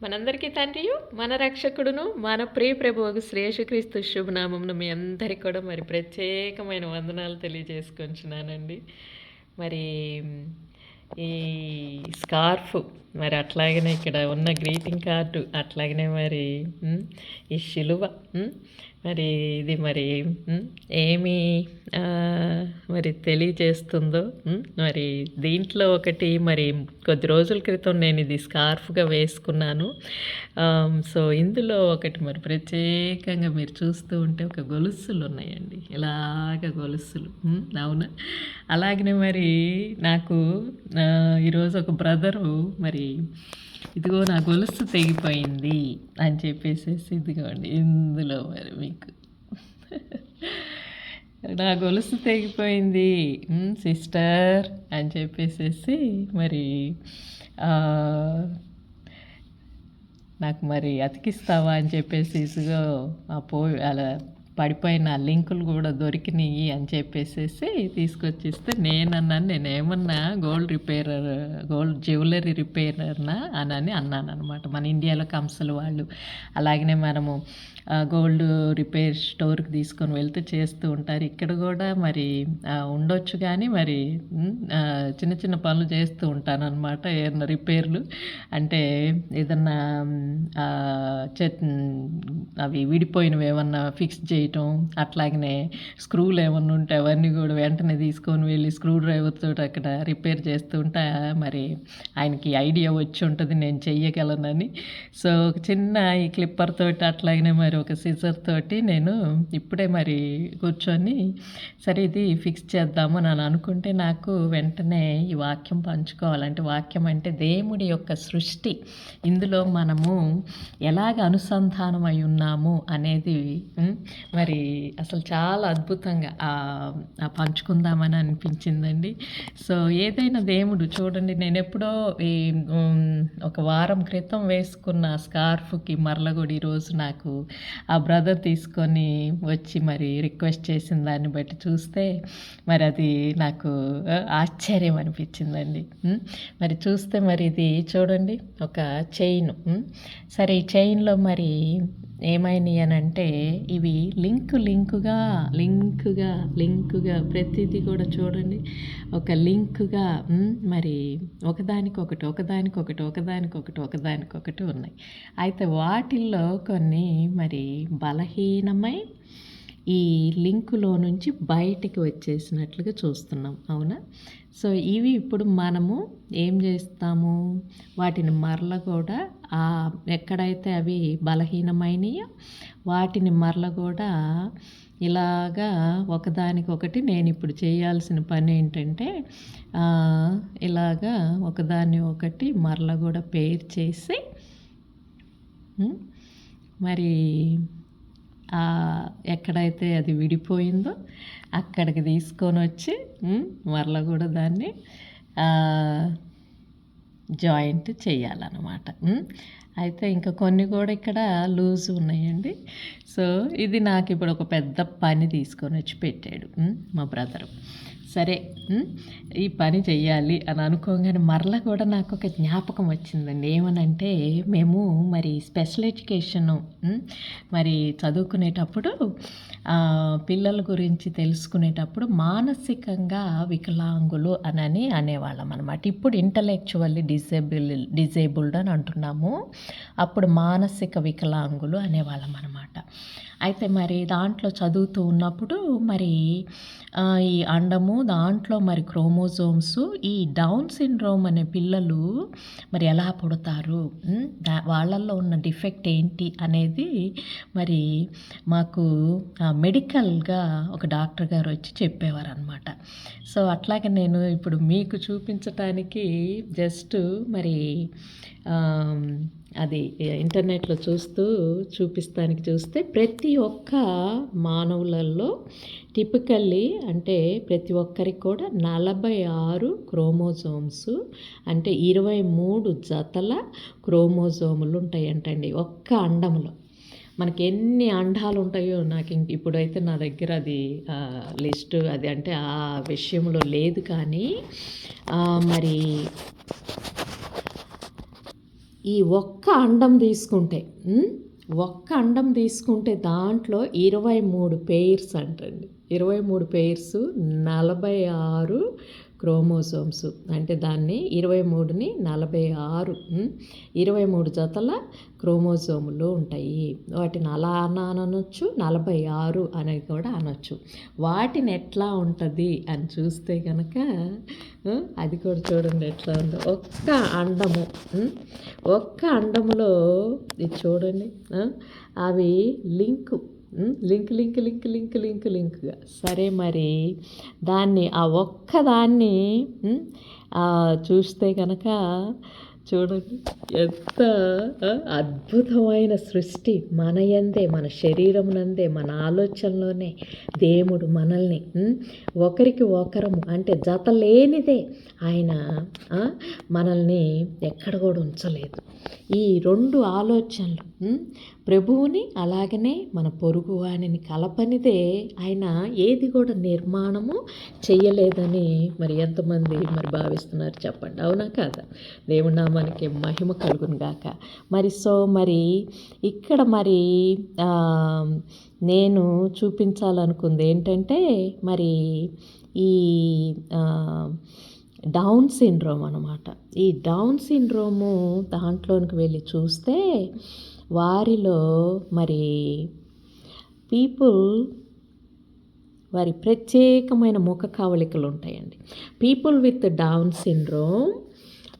మనందరికీ తండ్రియు మన రక్షకుడును మన ప్రియ ప్రభువుకు శ్రేషుక్రీస్తు శుభనామంను మీ అందరికీ కూడా మరి ప్రత్యేకమైన వందనాలు తెలియజేసుకుంటున్నానండి మరి ఈ స్కార్ఫ్ మరి అట్లాగనే ఇక్కడ ఉన్న గ్రీటింగ్ కార్డు అట్లాగనే మరి ఈ శిలువ మరి ఇది మరి ఏమి మరి తెలియజేస్తుందో మరి దీంట్లో ఒకటి మరి కొద్ది రోజుల క్రితం నేను ఇది స్కార్ఫ్గా వేసుకున్నాను. సో ఇందులో ఒకటి మరి ప్రత్యేకంగా మీరు చూస్తూ ఉంటే ఒక గొలుసులు ఉన్నాయండి. ఇలాగ గొలుసులు అవునా? అలాగనే మరి నాకు ఈరోజు ఒక బ్రదరు మరి ఇదిగో నా గొలుసు తెగిపోయింది అని చెప్పేసి ఇదిగోండి ఇందులో మరి మీకు. నా గొలుసు తెగిపోయింది సిస్టర్ అని చెప్పేసేసి మరి నాకు మరి అతికిస్తావా అని చెప్పేసి ఇసుగో ఆ పో అలా పడిపోయిన లింకులు కూడా దొరికినాయి అని చెప్పేసేసి తీసుకొచ్చిస్తే నేనన్నాను నేను ఏమన్నా గోల్డ్ రిపేరర్ గోల్డ్ జ్యువెలరీ రిపేరర్నా? అని అన్నాను అనమాట మన ఇండియాలో కంసలు వాళ్ళు. అలాగనే మనము గోల్డ్ రిపేర్ స్టోర్కి తీసుకొని వెళ్తే చేస్తూ ఉంటారు. ఇక్కడ కూడా మరి ఉండొచ్చు కానీ మరి చిన్న చిన్న పనులు చేస్తూ ఉంటాను అనమాట ఏదైనా రిపేర్లు. అంటే ఏదన్నా అవి విడిపోయినవి ఏమన్నా ఫిక్స్ చేయటం అట్లాగనే స్క్రూలు ఏమన్నా ఉంటే అవన్నీ కూడా వెంటనే తీసుకొని వెళ్ళి స్క్రూ డ్రైవర్ తోటి అక్కడ రిపేర్ చేస్తూ ఉంటా. మరి ఆయనకి ఐడియా వచ్చి ఉంటుంది నేను చెయ్యగలనని. సో ఒక చిన్న ఈ క్లిప్పర్ తోటి అట్లాగనే మరి ఒక సిజర్ తోటి నేను ఇప్పుడే మరి కూర్చొని సరే ఇది ఫిక్స్ చేద్దాము అని అనుకుంటే నాకు వెంటనే ఈ వాక్యం పంచుకోవాలంటే వాక్యం అంటే దేవుడి యొక్క సృష్టి. ఇందులో మనము ఎలాగ అనుసంధానం అయి ఉన్నాము అనేది మరి అసలు చాలా అద్భుతంగా పంచుకుందామని అనిపించిందండి. సో ఏదైనా దేవుడు చూడండి నేను ఎప్పుడో ఈ ఒక వారం క్రితం వేసుకున్న స్కార్ఫ్కి మరల కూడా ఈరోజు నాకు ఆ బ్రదర్ తీసుకొని వచ్చి మరి రిక్వెస్ట్ చేసిన దాన్ని బట్టి చూస్తే మరి అది నాకు ఆశ్చర్యం అనిపించిందండి. మరి చూస్తే మరి ఇది చూడండి ఒక చైన్. సరే ఈ చైన్లో మరి ఏమైనాయి అని అంటే ఇవి లింక్ లింకుగా లింకుగా లింకుగా ప్రతిదీ కూడా చూడండి. ఒక లింకుగా మరి ఒకదానికొకటి ఒకదానికొకటి ఒకదానికొకటి ఒకదానికొకటి ఉన్నాయి. అయితే వాటిల్లో కొన్ని మరి బలహీనమై ఈ లింకులో నుంచి బయటికి వచ్చేసినట్లుగా చూస్తున్నాం. అవునా? సో ఇవి ఇప్పుడు మనము ఏం చేస్తాము? వాటిని మరల కూడా ఆ ఎక్కడైతే అవి బలహీనమైనయో వాటిని మరల కూడా ఇలాగా ఒకదానికొకటి నేను ఇప్పుడు చేయాల్సిన పని ఏంటంటే ఇలాగా ఒకదాన్ని ఒకటి మరల కూడా పేర్ చేసి మరి ఎక్కడైతే అది విడిపోయిందో అక్కడికి తీసుకొని వచ్చి మరల కూడా దాన్ని జాయింట్ చేయాలన్నమాట. అయితే ఇంకా కొన్ని కూడా ఇక్కడ లూజ్ ఉన్నాయండి. సో ఇది నాకు ఇప్పుడు ఒక పెద్ద పని తీసుకొని వచ్చి పెట్టాడు మా బ్రదరు సరే ఈ పని చెయ్యాలి అని అనుకోగానే మరలా కూడా నాకు ఒక జ్ఞాపకం వచ్చిందండి. ఏమనంటే మేము మరి స్పెషల్ ఎడ్యుకేషన్ మరి చదువుకునేటప్పుడు పిల్లల గురించి తెలుసుకునేటప్పుడు మానసికంగా వికలాంగులు అనని అనేవాళ్ళం అనమాట ఇప్పుడు ఇంటలెక్చువల్లీ డిజేబుల్ డిజేబుల్డ్ అని అంటున్నాము. అప్పుడు మానసిక వికలాంగులు అనేవాళ్ళం అనమాట అయితే మరి దాంట్లో చదువుతూ ఉన్నప్పుడు మరి ఈ అండము దాంట్లో మరి క్రోమోజోమ్స్ ఈ డౌన్ సిండ్రోమ్ అనే పిల్లలు మరి ఎలా పుడతారు? వాళ్ళల్లో ఉన్న డిఫెక్ట్ ఏంటి అనేది మరి మాకు మెడికల్గా ఒక డాక్టర్ గారు వచ్చి చెప్పేవారు అనమాట సో అట్లాగే నేను ఇప్పుడు మీకు చూపించటానికి జస్ట్ మరి అది ఇంటర్నెట్లో చూస్తూ చూపిస్తానికి చూస్తే ప్రతి ఒక్క మానవులలో టిపికల్లీ అంటే ప్రతి ఒక్కరికి కూడా నలభై ఆరు క్రోమోజోమ్స్ అంటే ఇరవై మూడు జతల క్రోమోజోములు ఉంటాయంటండి ఒక్క అండంలో. మనకి ఎన్ని అండాలు ఉంటాయో నాకు ఇంక ఇప్పుడైతే నా దగ్గర అది లిస్ట్ అది అంటే ఆ విషయంలో లేదు కానీ మరి ఈ ఒక్క అండం తీసుకుంటే ఒక్క అండం తీసుకుంటే దాంట్లో ఇరవై మూడు పెయిర్స్ అంటండి. ఇరవై మూడు పెయిర్స్ నలభై ఆరు క్రోమోసోమ్స్ అంటే దాన్ని ఇరవై మూడుని నలభై ఆరు ఇరవై మూడు జతల క్రోమోజోములు ఉంటాయి. వాటిని అలా అన అనొచ్చు నలభై ఆరు అని కూడా అనొచ్చు. వాటిని ఎట్లా ఉంటుంది అని చూస్తే కనుక అది కూడా చూడండి ఎట్లా ఉందో. ఒక్క అండము ఒక్క అండములో ఇది చూడండి అవి link link link link link link లింక్గా. సరే మరి దాన్ని ఆ ఒక్కదాన్ని చూస్తే కనుక చూడండి. ఎంత అద్భుతమైన సృష్టి మన యందే మన శరీరం నందే మన ఆలోచనలోనే దేవుడు మనల్ని ఒకరికి ఒకరము అంటే జత లేనిదే ఆయన మనల్ని ఎక్కడ కూడా ఉంచలేదు. ఈ రెండు ఆలోచనలు ప్రభువుని అలాగనే మన పొరుగు పొరుగువాణిని కలపనిదే ఆయన ఏది కూడా నిర్మాణము చేయలేదని మరి ఎంతమంది మరి భావిస్తున్నారు చెప్పండి. అవునా కాదా? దేవుడు నామానికి మహిమ కలుగును గాక. మరి సో మరి ఇక్కడ మరి నేను చూపించాలనుకుంది ఏంటంటే మరి ఈ డౌన్ సిండ్రోమ్ అనమాట ఈ డౌన్ సిండ్రోము దాంట్లోనికి వెళ్ళి చూస్తే వారిలో మరి పీపుల్ వారి ప్రత్యేకమైన ముఖ కవళికలు ఉంటాయండి. People with Down syndrome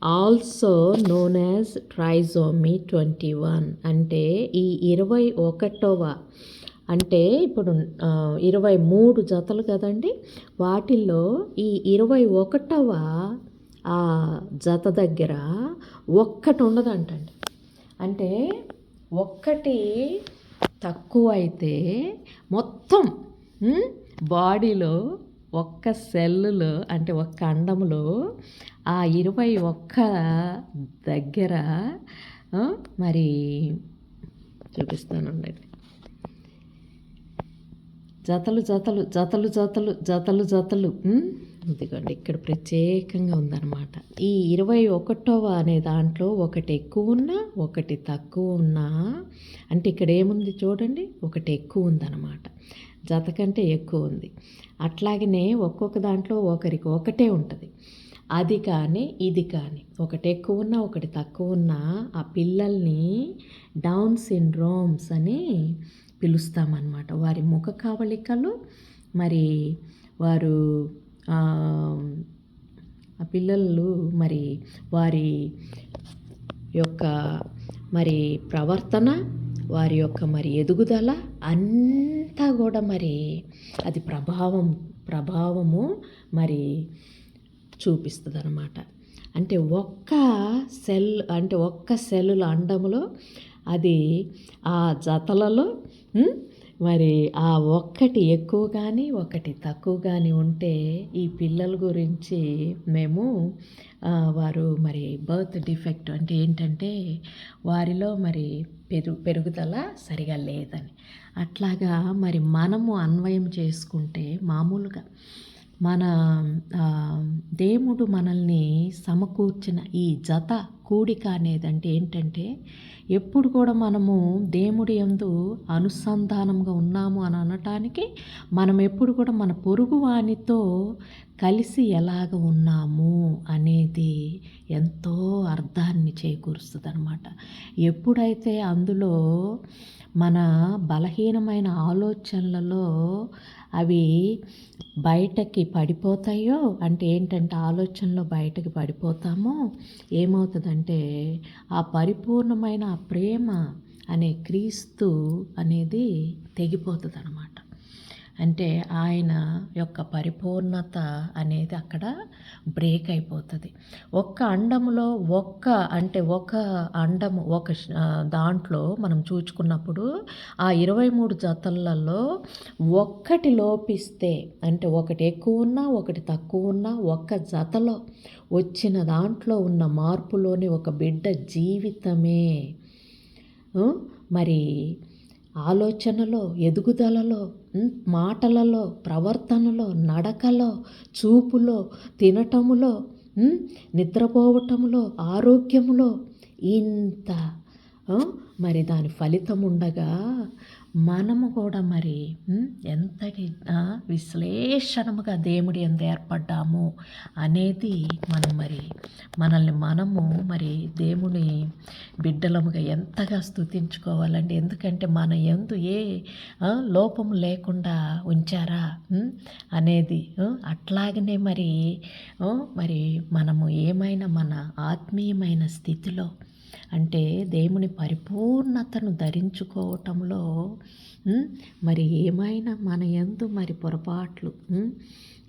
also known as trisomy twenty one. అంటే ఈ ఇరవై ఒకటవ అంటే ఇప్పుడు ఇరవై మూడు జతలు కదండి. వాటిల్లో ఈ ఇరవై ఒకటవ ఆ జత దగ్గర ఒక్కటి ఉండదంటండి. అంటే ఒక్కటి తక్కువ అయితే మొత్తం బాడీలో ఒక్క సెల్లులో అంటే ఒక్క అండములో ఆ ఇరవై ఒక్క దగ్గర మరి చూపిస్తానండి జతలు జతలు జతలు జతలు జతలు జతలు ఇదిగోండి ఇక్కడ ప్రత్యేకంగా ఉందన్నమాట. ఈ ఇరవై ఒకటవ అనే దాంట్లో ఒకటి ఎక్కువ ఉన్నా ఒకటి తక్కువ ఉన్నా అంటే ఇక్కడ ఏముంది చూడండి ఒకటి ఎక్కువ ఉందన్నమాట. జత కంటే ఎక్కువ ఉంది. అట్లాగనే ఒక్కొక్క దాంట్లో ఒకరికి ఒకటే ఉంటుంది. అది కానీ ఇది కానీ ఒకటి ఎక్కువ ఉన్నా ఒకటి తక్కువ ఉన్నా ఆ పిల్లల్ని డౌన్ సిండ్రోమ్స్ అని పిలుస్తామన్నమాట. వారి ముఖ కవళికలు మరి వారు ఆ, పిల్లలు మరి వారి యొక్క మరి ప్రవర్తన వారి యొక్క మరి ఎదుగుదల అంతా కూడా మరి అది ప్రభావం ప్రభావము మరి చూపిస్తుంది అనమాట అంటే ఒక్క సెల్ అంటే ఒక్క సెల్లుల అండములో అది ఆ జతలలో మరి ఆ ఒక్కటి ఎక్కువ కానీ ఒకటి తక్కువ కానీ ఉంటే ఈ పిల్లల గురించి మేము వారు మరి బర్త్ డిఫెక్ట్ అంటే ఏంటంటే వారిలో మరి పెరు పెరుగుదల సరిగా లేదని. అట్లాగా మరి మనము అన్వయం చేసుకుంటే మామూలుగా మన దేవుడు మనల్ని సమకూర్చిన ఈ జత కూడిక అనేదంటే ఏంటంటే ఎప్పుడు కూడా మనము దేవుడి యందు అనుసంధానంగా ఉన్నాము అని అనటానికి మనం ఎప్పుడు కూడా మన పొరుగు వానితో కలిసి ఎలాగ ఉన్నాము అనేది ఎంతో అర్థాన్ని చేకూరుస్తుంది అనమాట ఎప్పుడైతే అందులో మన బలహీనమైన ఆలోచనలలో అవి బయటకి పడిపోతాయో? అంటే ఏంటంటే ఆలోచనలో బయటకి పడిపోతామో? ఏమవుతుందంటే ఆ పరిపూర్ణమైన ప్రేమ అనే క్రీస్తు అనేది తెగిపోతుంది అనమాట అంటే ఆయన యొక్క పరిపూర్ణత అనేది అక్కడ బ్రేక్ అయిపోతుంది. ఒక్క అండములో ఒక్క అంటే ఒక అండము ఒక దాంట్లో మనం చూచుకున్నప్పుడు ఆ ఇరవై మూడు జతలలో ఒక్కటి లోపిస్తే అంటే ఒకటి ఎక్కువ ఉన్నా ఒకటి తక్కువ ఉన్నా ఒక్క జతలో వచ్చిన దాంట్లో ఉన్న మార్పులోని ఒక బిడ్డ జీవితమే. మరి ఆలోచనలో ఎదుగుదలలో మాటలలో ప్రవర్తనలో నడకలో చూపులో తినటములో నిద్రపోవటంలో నిద్రపోవటములో ఆరోగ్యములో ఇంత మరి దాని ఫలితం ఉండగా మనము కూడా మరి ఎంతటి విశ్లేషణముగా దేవుడి ఎంత ఏర్పడ్డాము అనేది మనం మరి మనల్ని మనము మరి దేవుని బిడ్డలముగా ఎంతగా స్థుతించుకోవాలండి. ఎందుకంటే మన ఎందు ఏ లోపము లేకుండా ఉంచారా అనేది అట్లాగనే మరి మరి మనము ఏమైనా మన ఆత్మీయమైన స్థితిలో అంటే దేవుని పరిపూర్ణతను ధరించుకోవటంలో మరి ఏమైనా మన యందు మరి పొరపాట్లు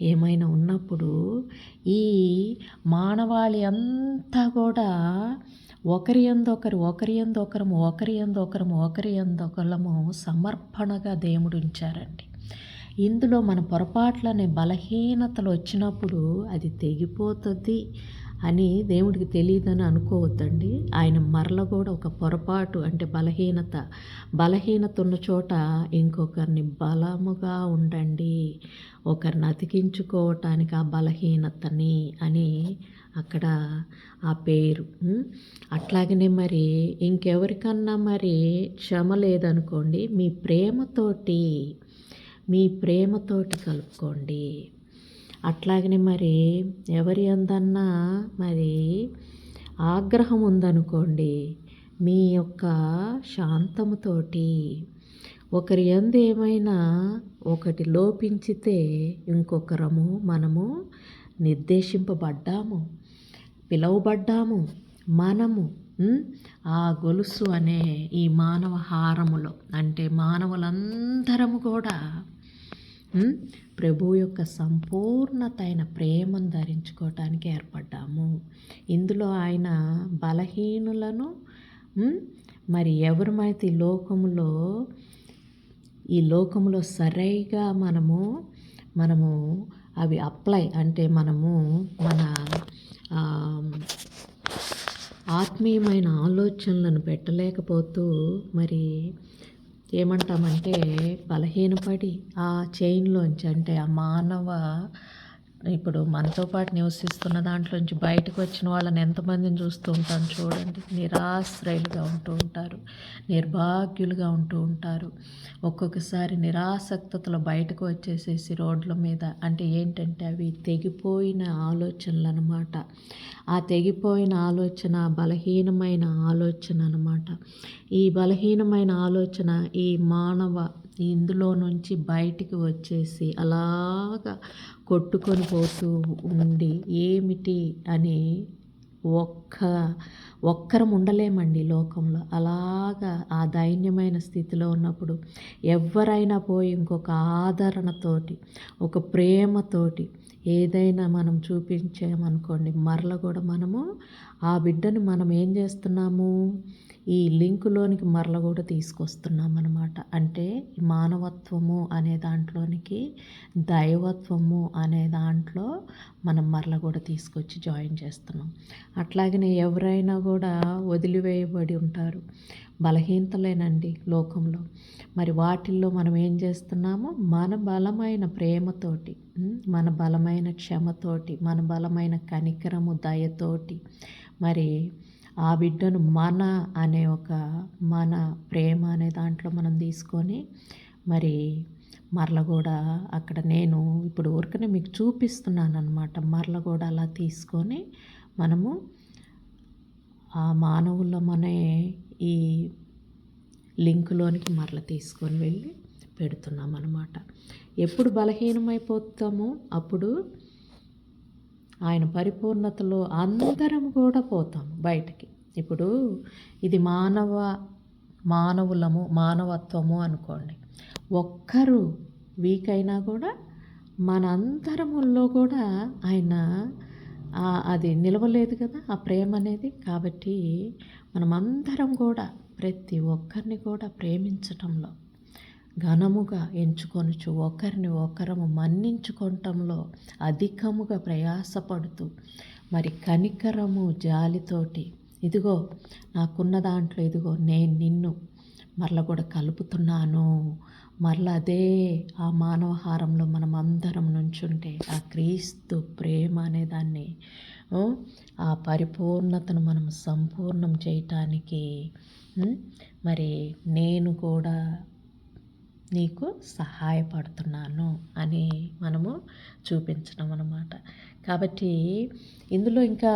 ఏమైనా ఉన్నప్పుడు ఈ మానవాళి అంతా కూడా ఒకరి ఎందొకరు ఒకరి ఎందొకరము ఒకరి ఎందొకరము ఒకరి ఎందొకరము ఒకరము సమర్పణగా దేవుడు ఉంచారండి. ఇందులో మన పొరపాట్లు అనే బలహీనతలు వచ్చినప్పుడు అది తెగిపోతుంది అని దేవుడికి తెలియదని అనుకోవద్దండి. ఆయన మరల కూడా ఒక పొరపాటు అంటే బలహీనత. బలహీనత ఉన్న చోట ఇంకొకరిని బలముగా ఉండండి. ఒకరిని అతికించుకోవటానికి ఆ బలహీనతని అని అక్కడ ఆ పేరు. అట్లాగనే మరి ఇంకెవరికన్నా మరి క్షమ లేదనుకోండి మీ ప్రేమతోటి మీ ప్రేమతోటి కలుపుకోండి. అట్లాగనే మరి ఎవరి అందన్నా మరి ఆగ్రహం ఉందనుకోండి మీ యొక్క శాంతముతోటి ఒకరి ఎందు ఏమైనా ఒకటి లోపించితే ఇంకొకరము మనము నిర్దేశింపబడ్డాము పిలువబడ్డాము మనము ఆ గొలుసు అనే ఈ మానవ హారములో అంటే మానవులందరము కూడా ప్రభు యొక్క సంపూర్ణతైన ప్రేమను ధరించుకోవటానికి ఏర్పడ్డాము. ఇందులో ఆయన బలహీనులను మరి ఎవరమైతే ఈ లోకములో ఈ లోకములో సరైగా మనము మనము అవి అప్లై అంటే మనము మన ఆత్మీయమైన ఆలోచనలను పెట్టలేకపోతూ మరి ఏమంటామంటే బలహీనపడి ఆ చైన్లోంచి అంటే ఆ మానవ ఇప్పుడు మనతో పాటు నివసిస్తున్న దాంట్లోంచి బయటకు వచ్చిన వాళ్ళని ఎంతమందిని చూస్తూ ఉంటాం చూడండి. నిరాశ్రయులుగా ఉంటూ ఉంటారు. నిర్భాగ్యులుగా ఉంటూ ఉంటారు. ఒక్కొక్కసారి నిరాసక్తతలో బయటకు వచ్చేసేసి రోడ్ల మీద అంటే ఏంటంటే అవి తెగిపోయిన ఆలోచనలు అనమాట ఆ తెగిపోయిన ఆలోచన బలహీనమైన ఆలోచన అనమాట ఈ బలహీనమైన ఆలోచన ఈ మానవ ఇందులో నుంచి బయటికి వచ్చేసి అలాగా కొట్టుకొని పోతూ ఉండి ఏమిటి అని ఒక్క ఒక్కరం ఉండలేమండి లోకంలో. అలాగా ఆ దైన్యమైన స్థితిలో ఉన్నప్పుడు ఎవరైనా పోయి ఇంకొక ఆదరణతోటి ఒక ప్రేమతోటి ఏదైనా మనం చూపించామనుకోండి మరల కూడా మనము ఆ బిడ్డని మనం ఏం చేస్తున్నాము? ఈ లింకులోనికి మరల కూడా తీసుకొస్తున్నాం అనమాట అంటే మానవత్వము అనే దాంట్లోనికి దైవత్వము అనే దాంట్లో మనం మరల కూడా తీసుకొచ్చి జాయిన్ చేస్తున్నాం. అట్లాగనే ఎవరైనా కూడా వదిలివేయబడి ఉంటారు. బలహీనతలేనండి లోకంలో. మరి వాటిల్లో మనం ఏం చేస్తున్నాము మన బలమైన ప్రేమతోటి మన బలమైన క్షమతోటి మన బలమైన కనికరము దయతోటి మరి ఆ బిడ్డను మన అనే ఒక మన ప్రేమ అనే దాంట్లో మనం తీసుకొని మరి మరల కూడా అక్కడ నేను ఇప్పుడు ఊరికనే మీకు చూపిస్తున్నాను అనమాట మరల కూడా అలా తీసుకొని మనము ఆ మానవులమనే ఈ లింకులోనికి మరల తీసుకొని వెళ్ళి పెడుతున్నాం అనమాట ఎప్పుడు బలహీనమైపోతామో అప్పుడు ఆయన పరిపూర్ణతలో అందరం కూడా పోతాము బయటికి. ఇప్పుడు ఇది మానవ మానవులము మానవత్వము అనుకోండి. ఒక్కరు వీక్ అయినా కూడా మనందరములో కూడా ఆయన అది నిలవలేదు కదా ఆ ప్రేమ అనేది. కాబట్టి మనమందరం కూడా ప్రతి ఒక్కరిని కూడా ప్రేమించటంలో ఘనముగా ఎంచుకొనుచు ఒకరిని ఒకరము మన్నించుకోవటంలో అధికముగా ప్రయాసపడుతూ మరి కనికరము జాలితోటి ఇదిగో నాకున్న దాంట్లో ఇదిగో నేను నిన్ను మరల కూడా కలుపుతున్నాను. మరల అదే ఆ మానవహారంలో మనం అందరం నుంచుంటే ఆ క్రీస్తు ప్రేమ అనే దాన్ని ఆ, పరిపూర్ణతను మనం సంపూర్ణం చేయటానికి మరి నేను కూడా నీకు సహాయపడుతున్నాను అని మనము చూపించడం అన్నమాట. కాబట్టి ఇందులో ఇంకా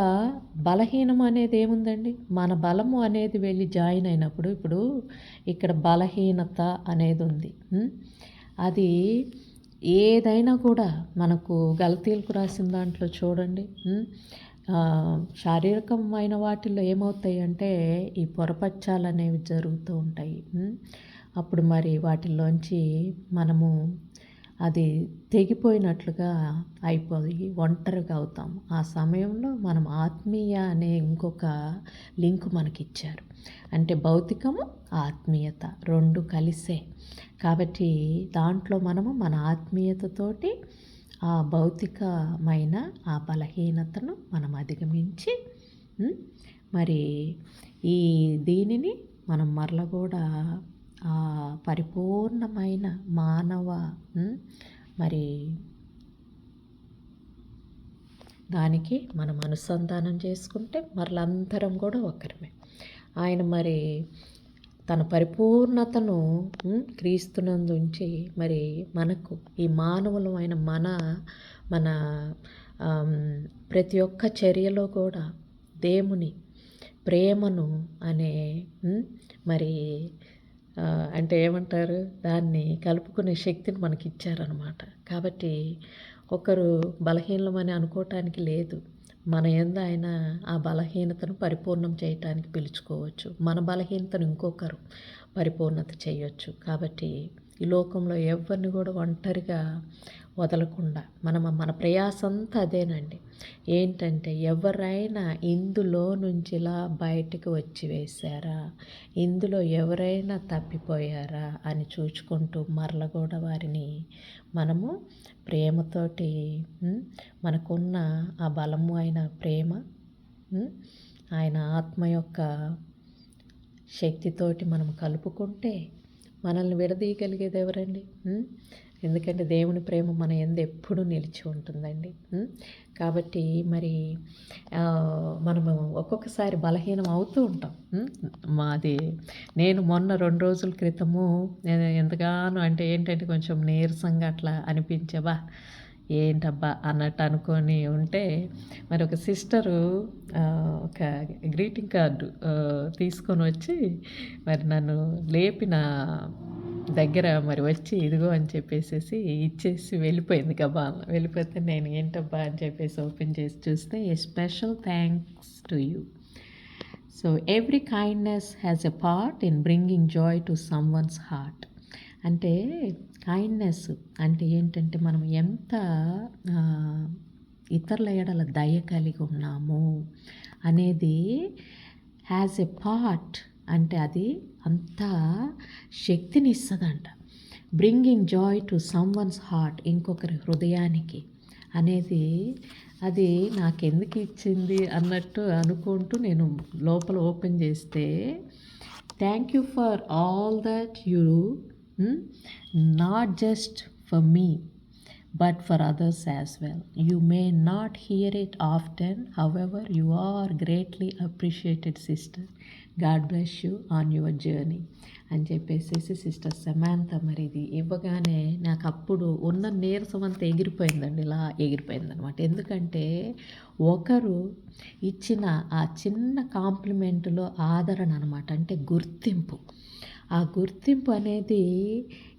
బలహీనం అనేది ఏముందండి? మన బలము అనేది వెళ్ళి జాయిన్ అయినప్పుడు ఇప్పుడు ఇక్కడ బలహీనత అనేది ఉంది. అది ఏదైనా కూడా మనకు గలతీలకు రాసిన దాంట్లో చూడండి. శారీరకమైన వాటిల్లో ఏమవుతాయి అంటే ఈ పొరపచ్చాలు అనేవి జరుగుతూ ఉంటాయి. అప్పుడు మరి వాటిల్లోంచి మనము అది తెగిపోయినట్లుగా అయిపోయి ఒంటరిగా అవుతాం ఆ సమయంలో మనం ఆత్మీయ అనే ఇంకొక లింక్ మనకిచ్చారు. అంటే భౌతికము ఆత్మీయత రెండు కలిసే. కాబట్టి దాంట్లో మనము మన ఆత్మీయతతోటి ఆ భౌతికమైన ఆ బలహీనతను మనం అధిగమించి మరి ఈ దీనిని మనం మరల కూడా పరిపూర్ణమైన మానవ మరి దానికి మనం అనుసంధానం చేసుకుంటే మరలందరం కూడా ఒకరిమే. ఆయన మరి తన పరిపూర్ణతను ఉం, క్రీస్తునందు ఉంచి మరి మనకు ఈ మానవులమైన మన మన ప్రతి ఒక్క చర్యలో కూడా దేవుని ప్రేమను అనే మరి అంటే ఏమంటారు? దాన్ని కలుపుకునే శక్తిని మనకి ఇచ్చారనమాట కాబట్టి ఒకరు బలహీనమని అనుకోవటానికి లేదు. మన ఎందు ఆయన ఆ బలహీనతను పరిపూర్ణం చేయటానికి పిలుచుకోవచ్చు. మన బలహీనతను ఇంకొకరు పరిపూర్ణత చేయొచ్చు. కాబట్టి ఈ లోకంలో ఎవరిని కూడా ఒంటరిగా వదలకుండా మనం మన ప్రయాసంతా అదేనండి. ఏంటంటే ఎవరైనా ఇందులో నుంచి ఇలా బయటకు వచ్చి వేశారా? ఇందులో ఎవరైనా తప్పిపోయారా? అని చూచుకుంటూ మరల కూడా వారిని మనము ప్రేమతోటి మనకున్న ఆ బలము అయిన ప్రేమ ఆయన ఆత్మ యొక్క శక్తితోటి మనం కలుపుకుంటే మనల్ని విడదీయగలిగేది ఎవరండి? ఎందుకంటే దేవుని ప్రేమ మన ఎందు ఎప్పుడూ నిలిచి ఉంటుందండి. కాబట్టి మరి మనము ఒక్కొక్కసారి బలహీనం అవుతూ ఉంటాం. మాది నేను మొన్న రెండు రోజుల క్రితము నేను ఎంతగానో అంటే ఏంటంటే కొంచెం నీరసంగా అట్లా అనిపించబా ఏంటబ్బా? అన్నట్టు అనుకొని ఉంటే మరి ఒక సిస్టరు ఒక గ్రీటింగ్ కార్డు తీసుకొని వచ్చి మరి నన్ను లేపిన దగ్గర మరి వచ్చి ఇదిగో అని చెప్పేసేసి ఇచ్చేసి వెళ్ళిపోయింది గబా వెళ్ళిపోతే నేను ఏంటబ్బా అని చెప్పేసి ఓపెన్ చేసి చూస్తే a special thanks to you so every kindness has a part in bringing joy to someone's heart అంటే కైండ్నెస్ అంటే ఏంటంటే మనం ఎంత ఇతరుల ఎడల దయ కలిగి ఉన్నాము అనేది హ్యాజ్ ఎ పార్ట్ అంటే అది అంత శక్తిని ఇస్తుందంట bringing joy to someone's heart ఇంకొకరి హృదయానికి అనేది అది నాకెందుకు ఇచ్చింది అన్నట్టు అనుకుంటూ నేను లోపల ఓపెన్ చేస్తే thank you for all that you not just for me but for others as well. You may not hear it often, however, you are greatly appreciated, sister. God bless you on your journey అని చెప్పేసి sister Samantha మరి ఇది ఇవ్వగానే నాకు అప్పుడు ఉన్న నీరసం అంతా ఎగిరిపోయిందండి ఇలా ఎగిరిపోయిందనమాట ఎందుకంటే ఒకరు ఇచ్చిన ఆ చిన్న కాంప్లిమెంట్లో ఆదరణ అనమాట అంటే గుర్తింపు. ఆ గుర్తింపు అనేది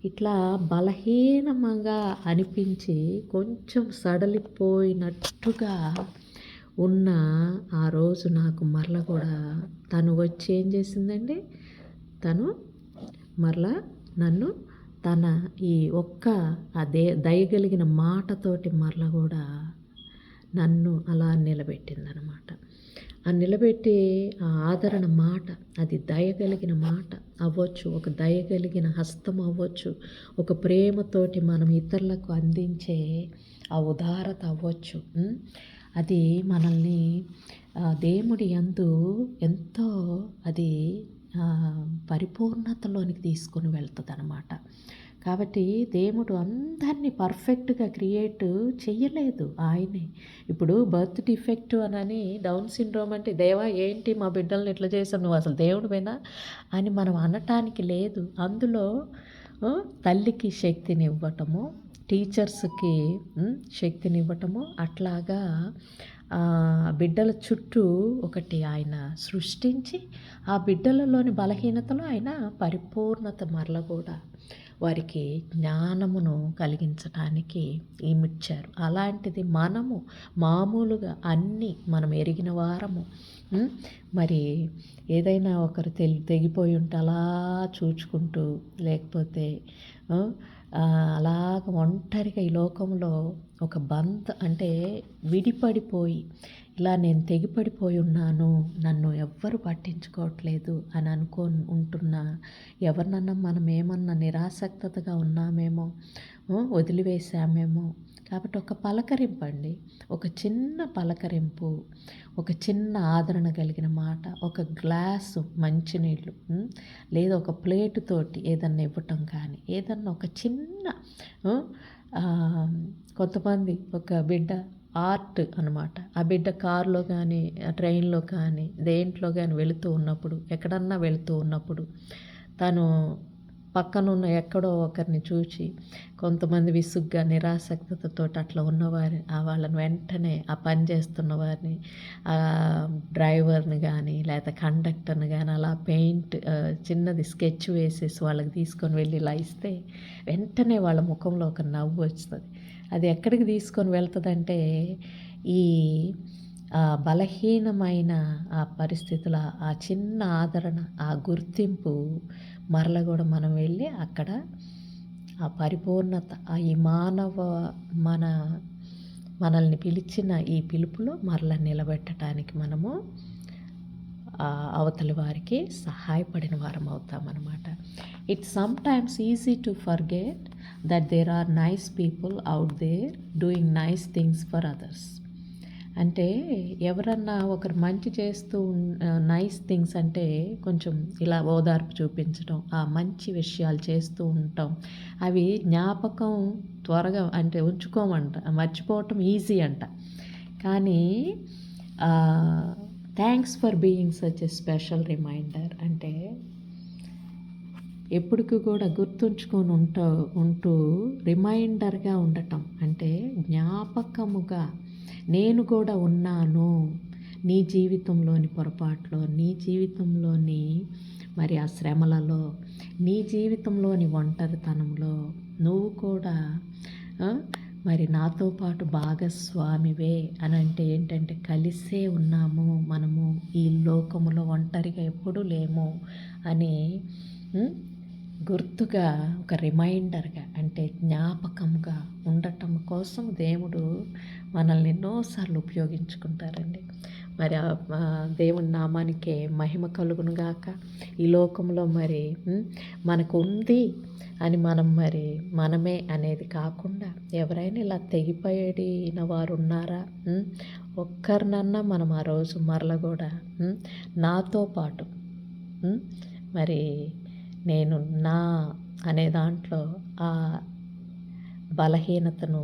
ఇట్లా బలహీనంగా అనిపించి కొంచెం సడలిపోయినట్టుగా ఉన్న ఆ రోజు నాకు మరల కూడా తను వచ్చి ఏం చేసిందండి? తను మరలా నన్ను తన ఈ ఒక్క అదే దయగలిగిన మాటతోటి మరల కూడా నన్ను అలా నిలబెట్టిందనమాట. ఆ నిలబెట్టి ఆ ఆదరణ మాట అది దయగలిగిన మాట అవ్వచ్చు ఒక దయగలిగిన హస్తం అవ్వచ్చు ఒక ప్రేమతోటి మనం ఇతరులకు అందించే ఆ ఉదారత అవ్వచ్చు అది మనల్ని దేవుడి యందు ఎంతో అది పరిపూర్ణతలోనికి తీసుకొని వెళ్తుంది అనమాట కాబట్టి దేవుడు అందరినీ పర్ఫెక్ట్గా క్రియేట్ చెయ్యలేదు ఆయనే. ఇప్పుడు బర్త్ డిఫెక్ట్ అనని డౌన్ సిండ్రోమ్ అంటే దేవా ఏంటి మా బిడ్డల్ని ఇట్లా చేసావు నువ్వు అసలు దేవుడివేనా అని మనం అనటానికి లేదు. అందులో తల్లికి శక్తిని ఇవ్వటము టీచర్స్కి ఉమ్, శక్తిని ఇవ్వటము అట్లాగా బిడ్డల చుట్టూ ఒకటి ఆయన సృష్టించి ఆ బిడ్డలలోని బలహీనతలో ఆయన పరిపూర్ణత మరల కూడా వారికి జ్ఞానమును కలిగించటానికి ఏమిచ్చారు అలాంటిది మనము మామూలుగా అన్నీ మనం ఎరిగిన వారము మరి ఏదైనా ఒకరు తెలి తెగిపోయి ఉంటే అలా చూచుకుంటూ లేకపోతే అలాగ ఒంటరిగా ఈ లోకంలో ఒక బంత అంటే విడిపడిపోయి ఇలా నేను తెగిపడిపోయి ఉన్నాను నన్ను ఎవ్వరు పట్టించుకోవట్లేదు అని అనుకో ఉంటున్నా ఎవరినన్నా మనం ఏమన్నా నిరాసక్తగా ఉన్నామేమో వదిలివేసామేమో కాబట్టి ఒక పలకరింపండి. ఒక చిన్న పలకరింపు ఒక చిన్న ఆదరణ కలిగిన మాట ఒక గ్లాసు మంచినీళ్ళు లేదా ఒక ప్లేటు తోటి ఏదన్నా ఇవ్వటం కానీ ఏదన్నా ఒక చిన్న కొంతమంది ఒక బిడ్డ ఆర్ట్ అనమాట ఆ బిడ్డ కారులో కానీ ట్రైన్లో కానీ దేంట్లో కానీ వెళుతూ ఉన్నప్పుడు ఎక్కడన్నా వెళుతూ ఉన్నప్పుడు తను పక్కనున్న ఎక్కడో ఒకరిని చూచి కొంతమంది విసుగ్గా నిరాసక్తతో అట్లా ఉన్నవారి ఆ వాళ్ళని వెంటనే ఆ పని చేస్తున్న వారిని ఆ డ్రైవర్ని కానీ లేకపోతే కండక్టర్ని కానీ అలా పెయింట్ చిన్నది స్కెచ్ వేసేసి వాళ్ళకి తీసుకొని వెళ్ళి ఇలా ఇస్తే వెంటనే వాళ్ళ ముఖంలో ఒక నవ్వు వస్తుంది. అది ఎక్కడికి తీసుకొని వెళ్తుందంటే ఈ బలహీనమైన ఆ పరిస్థితుల ఆ చిన్న ఆదరణ ఆ గుర్తింపు మరల కూడా మనం వెళ్ళి అక్కడ ఆ పరిపూర్ణత ఆ ఈ మానవ మన మనల్ని పిలిచిన ఈ పిలుపులో మరల నిలబెట్టడానికి మనము అవతలి వారికి సహాయపడిన వారం అవుతామన్నమాట it sometimes easy to forget that there are nice people out there doing nice things for others అంటే ఎవరన్నా ఒకరు మంచి చేస్తూ నైస్ థింగ్స్ అంటే కొంచెం ఇలా ఓదార్పు చూపించడం ఆ మంచి విషయాలు చేస్తూ ఉంటాం అవి జ్ఞాపకం త్వరగా అంటే ఉంచుకోమంట మర్చిపోవటం ఈజీ అంట. కానీ thanks for being such a special reminder అంటే ఎప్పటికి కూడా గుర్తుంచుకొని ఉంటూ ఉంటూ రిమైండర్గా ఉండటం. అంటే జ్ఞాపకముగా నేను కూడా ఉన్నాను. నీ జీవితంలోని పొరపాట్లో నీ జీవితంలోని మరి ఆ శ్రమలలో నీ జీవితంలోని ఒంటరితనంలో నువ్వు కూడా మరి నాతో పాటు భాగస్వామివే అని అంటే ఏంటంటే కలిసే ఉన్నాము. మనము ఈ లోకములో ఒంటరిగా ఎప్పుడూ లేము అని గుర్తుగా ఒక రిమైండర్గా అంటే జ్ఞాపకంగా ఉండటం కోసం దేవుడు మనల్ని ఎన్నోసార్లు ఉపయోగించుకుంటారండి. మరి దేవుని నామానికే మహిమ కలుగును గాక. ఈ లోకంలో మరి మనకు ఉంది అని మనం మరి మనమే అనేది కాకుండా ఎవరైనా ఇలా తెగిపోయిన వారు ఉన్నారా? ఒక్కరినన్నా మనం ఆ రోజు మరల కూడా నాతో పాటు మరి నేను నా అనే దాంట్లో ఆ బలహీనతను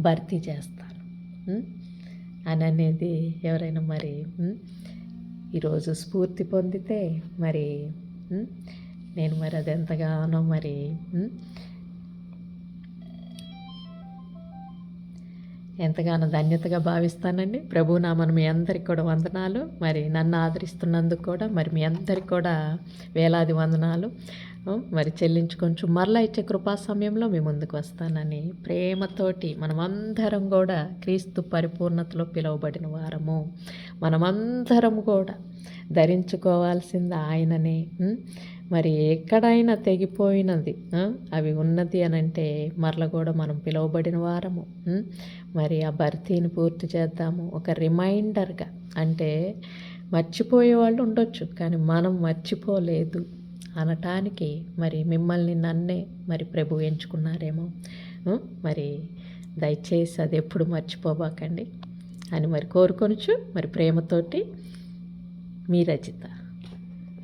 భర్తీ చేస్తాను అని అనేది ఎవరైనా మరి ఈరోజు స్ఫూర్తి పొందితే మరి నేను మరి అది ఎంతగానో మరి ఎంతగానో ధన్యతగా భావిస్తానండి. ప్రభు నామను మీ అందరికి కూడా వందనాలు. మరి నన్ను ఆదరిస్తున్నందుకు కూడా మరి మీ అందరికి కూడా వేలాది వందనాలు. మరి చెల్లించుకొంచు మరలా ఇచ్చే కృపా సమయంలో మీ ముందుకు వస్తానని ప్రేమతోటి మనమందరం కూడా క్రీస్తు పరిపూర్ణతలో పిలువబడిన వారము. మనమందరం కూడా ధరించుకోవాల్సింది ఆయననే. మరి ఎక్కడైనా తెగిపోయినది అవి ఉన్నది అని అంటే మరల కూడా మనం పిలువబడిన వారము మరి ఆ భర్తీని పూర్తి చేద్దాము. ఒక రిమైండర్గా అంటే మర్చిపోయే వాళ్ళు ఉండొచ్చు కానీ మనం మర్చిపోలేదు అనటానికి మరి మిమ్మల్ని నన్నే మరి ప్రభు ఎంచుకున్నారేమో మరి దయచేసి అది ఎప్పుడు మర్చిపోబాకండి అని మరి కోరుకొనుచు మరి ప్రేమతోటి మీ రచిత.